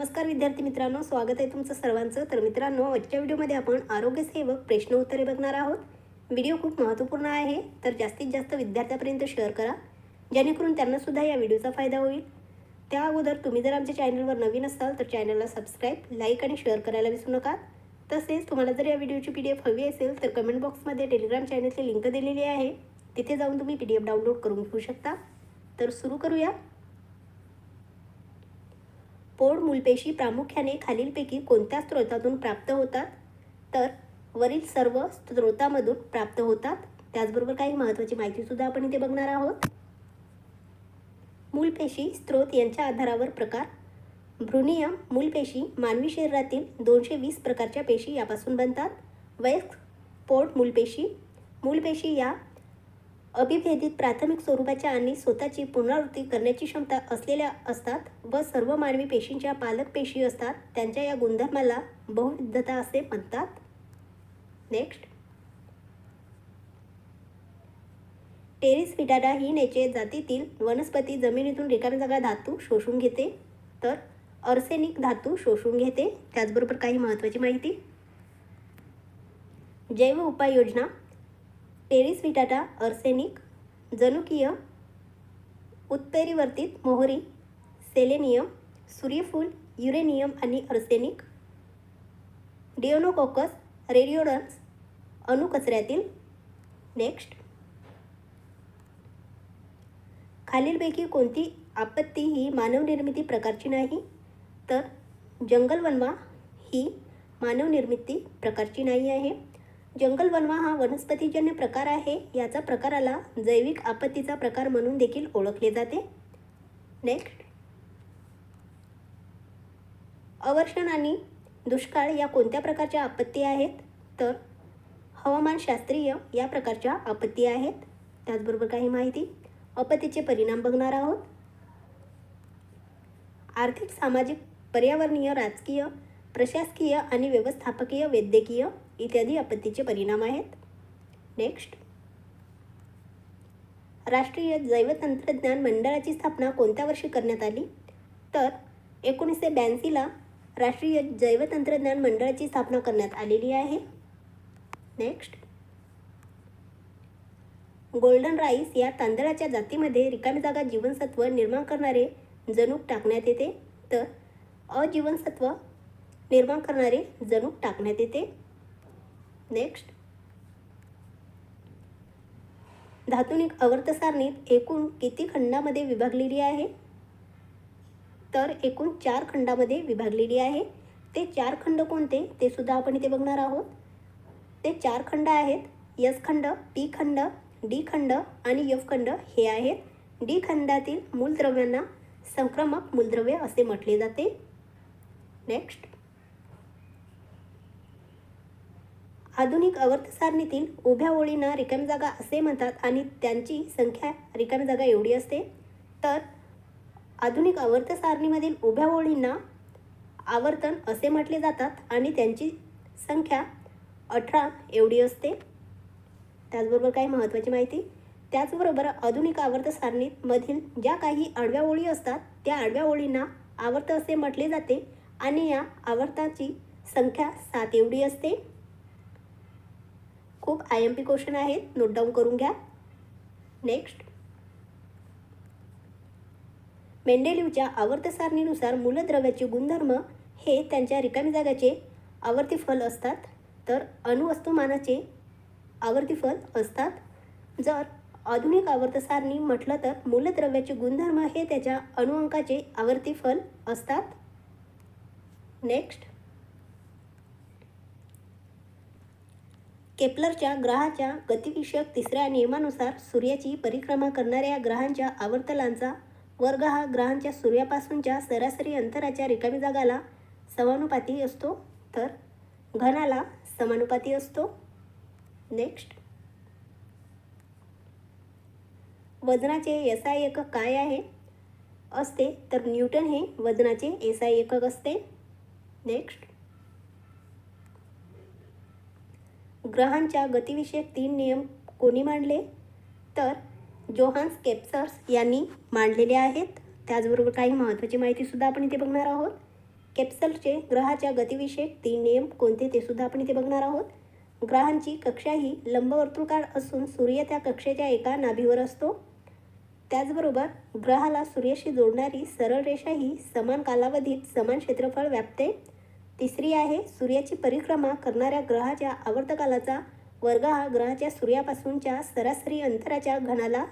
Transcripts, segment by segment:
नमस्कार विद्यार्थी मित्रांनो स्वागत आहे तुमचं सर्वांचं. तर मित्रांनो आजच्या व्हिडिओमध्ये आपण आरोग्य सेवक प्रश्न उत्तरे बघणार आहोत. व्हिडिओ खूप महत्त्वपूर्ण आहे तर जास्तीत जास्त विद्यार्थ्यापर्यंत शेअर करा. जेणेकरून त्यांनासुद्धा या व्हिडिओचा फायदा होईल. त्या अगोदर तुम्ही जर आमच्या चॅनलवर नवीन असाल तर चॅनलला सबस्क्राईब लाईक आणि शेअर करायला विसरू नका. तसेच तुम्हाला जर या व्हिडिओची पी डी एफ हवी असेल तर कमेंट बॉक्समध्ये टेलिग्राम चॅनलची लिंक दिलेली आहे. तिथे जाऊन तुम्ही पी डी एफ डाउनलोड करून घेऊ शकता. तर सुरू करूया. पोड मूलपेशी प्रामुख्याने खालीलपैकी कोणत्या स्रोतातून प्राप्त होतात? तर वरील सर्व स्रोतामधून प्राप्त होतात. त्याचबरोबर काही महत्त्वाची माहितीसुद्धा आपण इथे बघणार आहोत. मूलपेशी स्त्रोत यांच्या आधारावर प्रकार. भ्रुनियम मूलपेशी मानवी शरीरातील दोनशे वीस प्रकारच्या पेशी यापासून बनतात. वयस्क पोट मूलपेशी. मूलपेशी या अभिभेदित प्राथमिक स्वरूपाच्या आणि स्वतःची पुनरावृत्ती करण्याची क्षमता असलेल्या असतात व सर्व मानवी पेशींच्या पालक पेशी असतात त्यांच्या या गुणधर्माला बहुविधता असे म्हणतात. नेक्स्ट टेरिस विटाडा ही नेचे जातीतील वनस्पती जमिनीतून रिकामी जागा धातू शोषून घेते तर अर्सेनिक धातू शोषून घेते. त्याचबरोबर काही महत्त्वाची माहिती. जैव उपाययोजना टेरिस विटाटा अर्सेनिक जनुकीय उत्तरीवर्तित मोहरी सेलेनियम सूर्यफूल युरेनियम आणि अर्सेनिक डिओनोकोकस रेडिओडन्स अणुकचऱ्यातील नेक्स्ट. खालीलपैकी कोणती आपत्ती ही मानवनिर्मिती प्रकारची नाही तर जंगलवनवा ही मानवनिर्मिती प्रकारची नाही आहे. जंगलवनवा हा वनस्पतीजन्य प्रकार आहे. याचा प्रकाराला जैविक आपत्तीचा प्रकार म्हणून देखील ओळखले जाते. नेक्स्ट अवर्षण आणि दुष्काळ या कोणत्या प्रकारच्या आपत्ती आहेत? तर हवामानशास्त्रीय या प्रकारच्या आपत्ती आहेत. त्याचबरोबर काही माहिती. आपत्तीचे परिणाम बघणार आहोत. आर्थिक सामाजिक पर्यावरणीय राजकीय प्रशासकीय आणि व्यवस्थापकीय वैद्यकीय इत्यादी आपत्तीचे परिणाम आहेत. नेक्स्ट राष्ट्रीय जैवतंत्रज्ञान मंडळाची स्थापना कोणत्या वर्षी करण्यात आली? तर एकोणीसशे ब्याऐंशीला राष्ट्रीय जैवतंत्रज्ञान मंडळाची स्थापना करण्यात आलेली आहे. नेक्स्ट गोल्डन राईस या तांदळाच्या जातीमध्ये रिकामी जागा जीवनसत्व निर्माण करणारे जणूक टाकण्यात येते. तर अजीवनसत्व निर्माण करणारे जणूक टाकण्यात येते. नेक्स्ट धातुनिक आवर्त सारणीत एकूण किती खंडामध्ये विभागलेली आहे? तर एकूण चार खंडामध्ये विभागलेली आहे. ते चार खंड कोणते? ते सुद्धा आपण इथे बघणार आहोत. ते चार खंड आहेत. यस खंड पी खंड डी खंड आणि यफ खंड हे आहेत. डी खंडातील मूलद्रव्यांना संक्रमक मूलद्रव्य असे म्हटले जाते. नेक्स्ट आधुनिक आवर्त सारणीतील उभ्या ओळींना रिकामी जागा असे म्हणतात आणि त्यांची संख्या रिकामी जागा एवढी असते. तर आधुनिक आवर्त सारणीमधील उभ्या ओळींना आवर्तन असे म्हटले जातात आणि त्यांची संख्या अठरा एवढी असते. त्याचबरोबर काही महत्त्वाची माहिती त्याचबरोबर आधुनिक आवर्त सारणीमधील ज्या काही आडव्या ओळी असतात त्या आडव्या ओळींना आवर्त असे म्हटले जाते आणि या आवर्ताची संख्या सात एवढी असते. खूप आय एम पी क्वेश्चन आहेत. नोट डाऊन करून घ्या. नेक्स्ट मेंडेलिवच्या आवर्त सारणीनुसार मूलद्रव्याचे गुणधर्म हे त्यांच्या रिकामी जागाचे आवर्ती फल असतात. तर अणुवस्तुमानाचे आवर्ती फल असतात. जर आधुनिक आवर्त सारणी म्हटलं तर मूलद्रव्याचे गुणधर्म हे त्याच्या अणुअंकाचे आवर्ती फल असतात. नेक्स्ट केपलरच्या ग्रहाच्या गतिविषयक तिसऱ्या नियमानुसार सूर्याची परिक्रमा करणाऱ्या ग्रहांच्या आवर्तलांचा वर्ग हा ग्रहांच्या सूर्यापासूनच्या सरासरी अंतराच्या रिकामी जागाला समानुपाती असतो. तर घनाला समानुपाती असतो. नेक्स्ट. वजनाचे एसआय एकक काय आहे? असते तर न्यूटन हे वजनाचे एसआय एकक असते. नेक्स्ट. ग्रहांच्या गतिविषयक तीन नियम कोणी मांडले? तर जोहान्स केप्सर्स यांनी मांडलेले आहेत. त्याचबरोबर काही महत्त्वाची माहितीसुद्धा आपण इथे बघणार आहोत. केप्सलचे ग्रहाच्या गतीविषयक तीन नियम कोणते ते सुद्धा आपण इथे बघणार आहोत. ग्रहांची कक्षा ही लंबवर्तुळकार असून सूर्य त्या कक्षेच्या एका नाभीवर असतो. त्याचबरोबर ग्रहाला सूर्याशी जोडणारी सरळ रेषा ही समान कालावधीत समान क्षेत्रफळ व्यापते. तिसरी आहे सूर्याची परिक्रमा करणाऱ्या ग्रहाच्या आवर्तकालाचा वर्ग हा ग्रहाच्या सूर्यापासूनच्या सरासरी अंतराच्या घनाला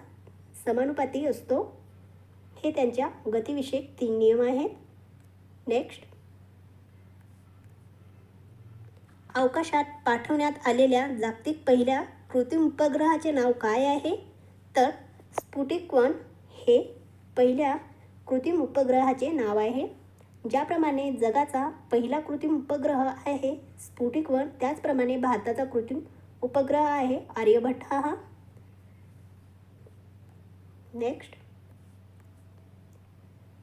समानुपाती असतो. हे त्यांच्या गतिविषयक तीन नियम आहेत. नेक्स्ट अवकाशात पाठवण्यात आलेल्या जागतिक पहिल्या कृत्रिम उपग्रहाचे नाव काय आहे? तर स्पुटिक वन हे पहिल्या कृत्रिम उपग्रहाचे नाव आहे. ज्याप्रमाणे जगाचा पहिला कृत्रिम उपग्रह आहे स्फुटिक वन त्याचप्रमाणे भारताचा कृत्रिम उपग्रह आहे आर्यभट्ट हा. नेक्स्ट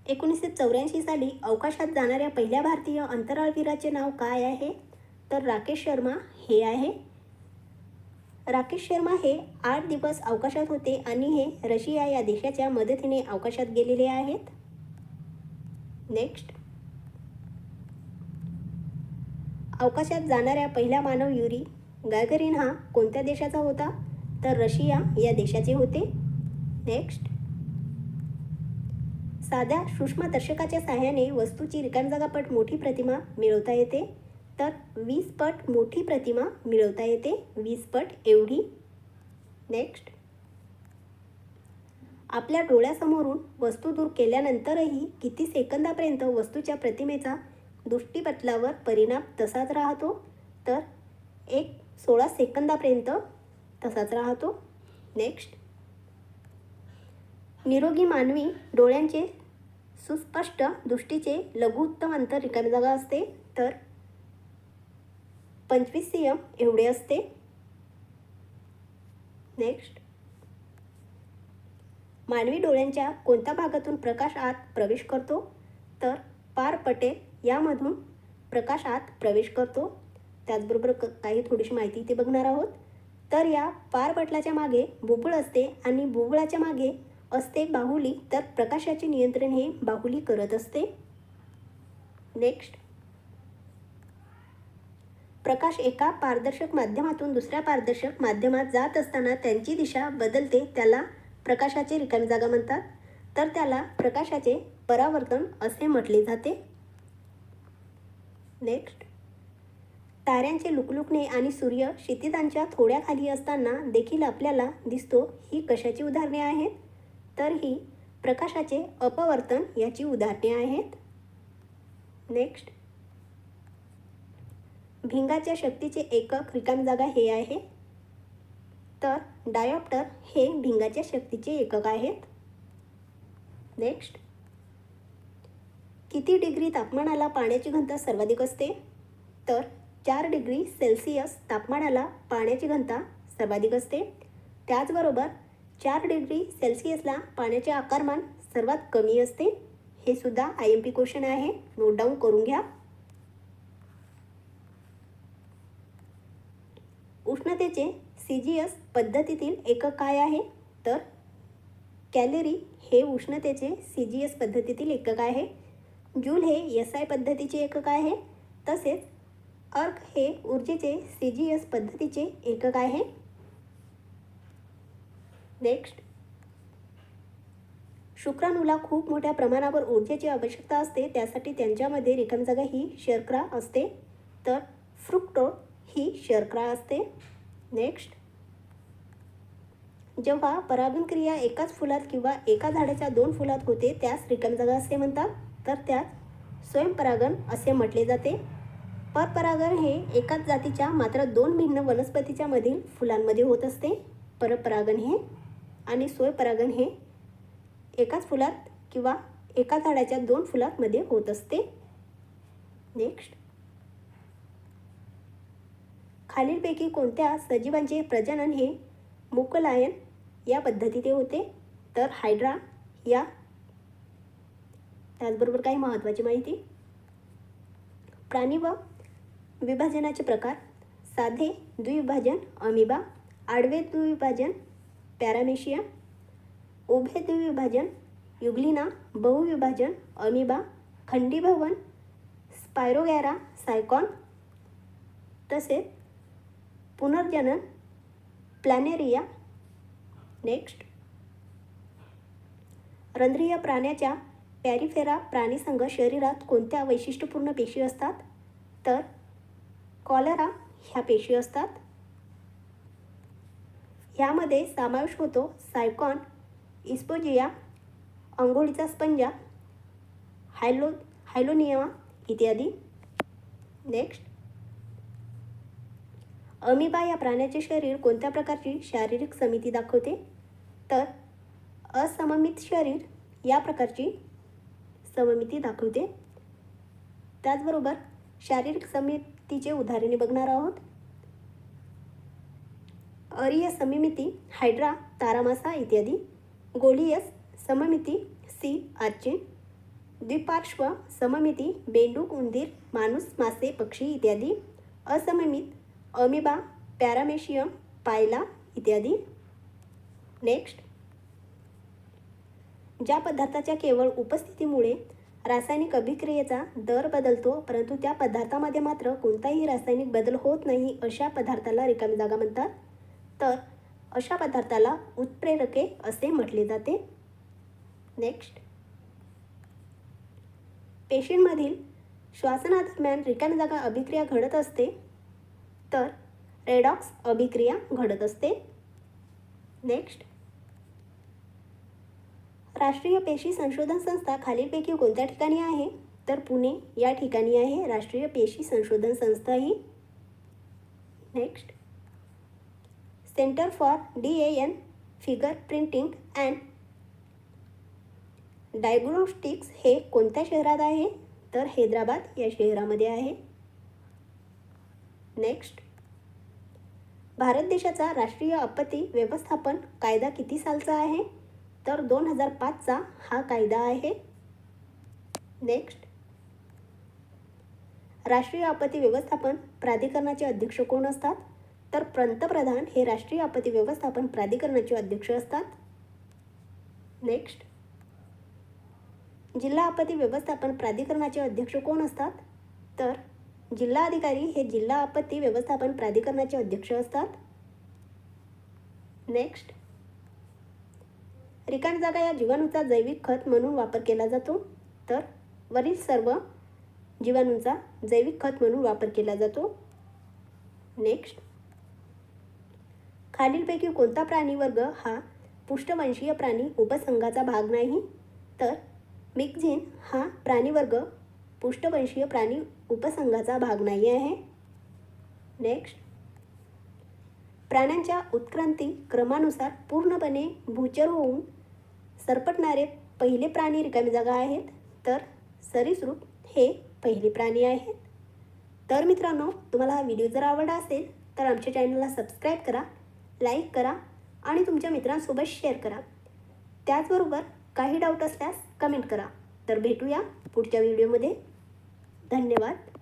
एकोणीसशे चौऱ्याऐंशी साली अवकाशात जाणाऱ्या पहिल्या भारतीय अंतराळवीराचे नाव काय आहे? तर राकेश शर्मा हे आहे. राकेश शर्मा हे आठ दिवस अवकाशात होते आणि हे रशिया या देशाच्या मदतीने अवकाशात गेलेले आहेत. नेक्स्ट अवकाशात जाणाऱ्या पहिला मानव युरी गायगरीन हा कोणत्या देशाचा होता? तर रशिया या देशाचे होते. नेक्स्ट साध्या सूक्ष्मदर्शकाच्या सहाय्याने वस्तूची रिकामजागापट मोठी प्रतिमा मिळवता येते. तर वीस पट मोठी प्रतिमा मिळवता येते. वीस पट एवढी. नेक्स्ट आपल्या डोळ्यासमोरून वस्तू दूर केल्यानंतरही किती सेकंदापर्यंत वस्तूच्या प्रतिमेचा दृष्टीपटलावर परिणाम तसाच राहतो. तर एक सोळा सेकंदापर्यंत तसाच राहतो. नेक्स्ट. निरोगी मानवी डोळ्यांचे सुस्पष्ट दृष्टीचे लघुत्तम अंतर रिकामी जागा असते. तर पंचवीस सी एम एवढे असते. नेक्स्ट. मानवी डोळ्यांच्या कोणत्या भागातून प्रकाश आत प्रवेश करतो? तर पार पटेल यामधून प्रकाश आत प्रवेश करतो. त्याचबरोबर क काही थोडीशी माहिती इथे बघणार आहोत. तर या पारपटलाच्या मागे बुबुळ असते आणि बुबुळाच्या मागे असते बाहुली. तर प्रकाशाचे नियंत्रण हे बाहुली करत असते. नेक्स्ट प्रकाश एका पारदर्शक माध्यमातून दुसऱ्या पारदर्शक माध्यमात जात असताना त्यांची दिशा बदलते. त्याला प्रकाशाचे रिकामी जागा म्हणतात. तर त्याला प्रकाशाचे परावर्तन असे म्हटले जाते. नेक्स्ट. ताऱ्यांचे लुकलुकणे आणि सूर्य क्षितिजांच्या थोड्या खाली असताना देखील आपल्याला दिसतो ही कशाची उदाहरणे आहेत? तर ही प्रकाशाचे अपवर्तन याची उदाहरणे आहेत. नेक्स्ट. भिंगाच्या शक्तीचे एकक रिकाम जागा हे आहे. तर डायॉप्टर हे भिंगाच्या शक्तीचे एकक आहेत. नेक्स्ट. किती डिग्री तापमानाला पाण्याची घनता सर्वाधिक असते? तर चार डिग्री सेल्सिअस तापमानाला पाण्याची घनता सर्वाधिक असते. त्याचबरोबर चार डिग्री सेल्सिअसला पाण्याचे आकारमान सर्वात कमी असते. हे सुद्धा आय एम पी क्वेश्चन आहे. नोट डाऊन करून घ्या. उष्णतेचे सी जी एस पद्धतीतील एकक काय आहे? तर कॅलरी हे उष्णतेचे सी जी एस पद्धतीतील एकक आहे. जूल हे एस आय पद्धतीचे एकक आहे. तसेच अर्क हे ऊर्जेचे सी जी एस पद्धतीचे एकक आहे. नेक्स्ट शुक्राणूला खूप मोठ्या प्रमाणावर ऊर्जेची आवश्यकता असते. त्यासाठी त्यांच्यामध्ये रिकामी जागा ही शर्करा असते. तर फ्रुक्टो ही शर्करा असते. नेक्स्ट जेव्हा परागण क्रिया एकाच फुलात किंवा एका झाडाच्या दोन फुलात होते त्यास रिकामी जागा असे म्हणतात. तर त्यात स्वयंपरागण असे म्हटले जाते. परपरागण हे एकाच जातीच्या मात्र दोन भिन्न वनस्पतीच्या मधील फुलांमध्ये होत असते. परपरागण हे आणि स्वयंपरागण हे एकाच फुलात किंवा एका झाडाच्या दोन फुलांमध्ये होत असते. नेक्स्ट खालीलपैकी कोणत्या सजीवांचे प्रजनन हे मुकलायन या पद्धतीने होते? तर हायड्रा या त्याचबरोबर काही महत्त्वाची माहिती? प्राणी व विभाजनाचे प्रकार. साधे द्विविभाजन अमिबा. आडवे द्विविभाजन पॅरामेशिया. उभे द्विविभाजन युग्लिना. बहुविभाजन अमिबा. खंडीभवन स्पायरोगॅरा सायकॉन. तसेच पुनर्जनन प्लॅनेरिया. नेक्स्ट. रंध्रीय प्राण्याच्या पॅरिफेरा प्राणीसंघ शरीरात कोणत्या वैशिष्ट्यपूर्ण पेशी असतात? तर कॉलरा ह्या पेशी असतात. ह्यामध्ये समावेश होतो सायकॉन इस्पोजिया अंघोळीचा स्पंजा हायलो हायलोनियमा इत्यादी. नेक्स्ट. अमिबा या प्राण्याचे शरीर कोणत्या प्रकारची शारीरिक समिती दाखवते? तर असममित शरीर या प्रकारची सममिती दाखवते. त्याचबरोबर शारीरिक समितीचे उदाहरणे बघणार आहोत. अरिय सममिती हायड्रा तारामासा इत्यादी. गोलियस सममिती सी आर्चिन द्विपार्श्व सममिती बेंडूक उंदीर माणूस मासे पक्षी इत्यादी. असममित अमिबा पॅरामेशियम पायला इत्यादी. नेक्स्ट ज्या पदार्थाच्या केवळ उपस्थितीमुळे रासायनिक अभिक्रियेचा दर बदलतो परंतु त्या पदार्थामध्ये मात्र कोणताही रासायनिक बदल होत नाही अशा पदार्थाला रिकामी जागा म्हणतात. तर अशा पदार्थाला उत्प्रेरके असे म्हटले जाते. नेक्स्ट पेशींमधील श्वासनादरम्यान रिकामी जागा अभिक्रिया घडत असते तर रेडॉक्स अभिक्रिया घडत असते. नेक्स्ट राष्ट्रीय पेशी संशोधन संस्था खालीलपैकी कोणत्या ठिकाणी आहे? तर पुणे या ठिकाणी आहे. राष्ट्रीय पेशी संशोधन संस्था ही next centre for D N A finger printing and diagnostics हे कोणत्या शहरात आहे? तर हैदराबाद या शहरामध्ये आहे. नेक्स्ट भारत देशाचा राष्ट्रीय आपत्ती व्यवस्थापन कायदा किती सालचा आहे? तर दोन हजार पाचचा हा कायदा आहे. नेक्स्ट राष्ट्रीय आपत्ती व्यवस्थापन प्राधिकरणाचे अध्यक्ष कोण असतात? तर पंतप्रधान हे राष्ट्रीय आपत्ती व्यवस्थापन प्राधिकरणाचे अध्यक्ष असतात. नेक्स्ट जिल्हा आपत्ती व्यवस्थापन प्राधिकरणाचे अध्यक्ष कोण असतात? तर जिल्हा अधिकारी हे जिल्हा आपत्ती व्यवस्थापन प्राधिकरणाचे अध्यक्ष असतात. नेक्स्ट रिकाट जागा या जीवाणूचा जैविक खत म्हणून वापर केला जातो. तर वरील सर्व जीवाणूंचा जैविक खत म्हणून वापर केला जातो. नेक्स्ट खालीलपैकी कोणता प्राणीवर्ग हा पुष्टवंशीय प्राणी उपसंघाचा भाग नाही? तर मिक्झिन हा प्राणीवर्ग पुष्टवंशीय प्राणी उपसंघाचा भाग नाही आहे. नेक्स्ट प्राण्यांच्या उत्क्रांती क्रमानुसार पूर्णपणे भूचर होऊन सरपटणारे पहिले प्राणी रिकामी जागा आहेत तर सरीसृप हे पहिले प्राणी आहेत. तर मित्रांनो तुम्हाला हा व्हिडिओ जर आवडला असेल तर आमच्या चॅनलला सबस्क्राईब करा लाईक करा आणि तुमच्या मित्रांसोबत शेअर करा. त्याचबरोबर काही डाऊट असल्यास कमेंट करा. तर भेटूया पुढच्या व्हिडिओमध्ये. धन्यवाद.